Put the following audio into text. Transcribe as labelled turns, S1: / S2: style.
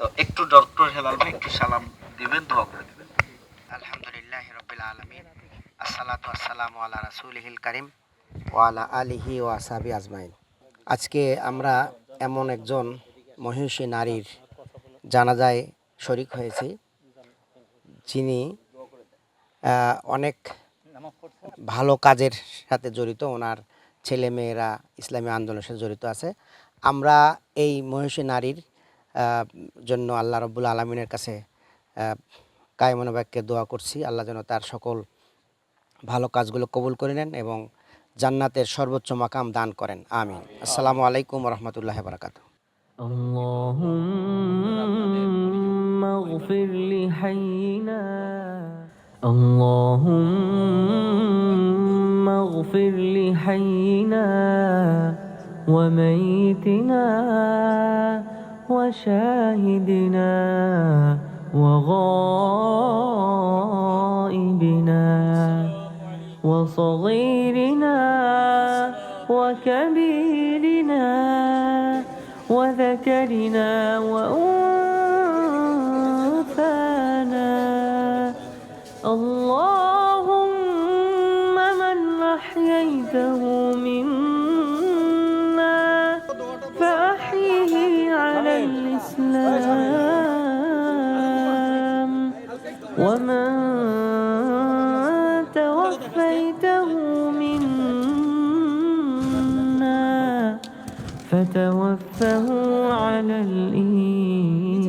S1: তো একটু ডক্টর হেলাল ভাই একটু সালাম দিবেন, দোয়া করে দিবেন।
S2: আলহামদুলিল্লাহ রবিল আলমিন। আসসালাতু আসসালামু আলা রাসুলহিল করিম ওয়ালা আলিহি ও আসাবি আজমাইন। আজকে আমরা এমন একজন মহিষী নারীর জানাজায় শরিক হয়েছি, যিনি অনেক ভালো কাজের সাথে জড়িত। ওনার ছেলে মেয়েরা ইসলামী আন্দোলনের সাথে জড়িত আছে। আমরা এই মহিষী নারীর জন্য আল্লাহ রব্বুল আলমিনের কাছে আহ, কায়মনো বাক্যে দোয়া করছি আল্লাহ যেন তার সকল ভালো কাজগুলো কবুল করে নেন এবং জান্নাতের সর্বোচ্চ মাকাম দান করেন আমিন আসসালামু আলাইকুম রহমতুল্লাহ বারাকাত
S3: اللهم اغفر لحينا اللهم اغفر لحينا وميتنا وشاهدنا وغائبنا وصغيرنا وكبيرنا وذكرنا وأنثانا اللهم من أحييته ومن توفيته منا فتوفه على الإيمان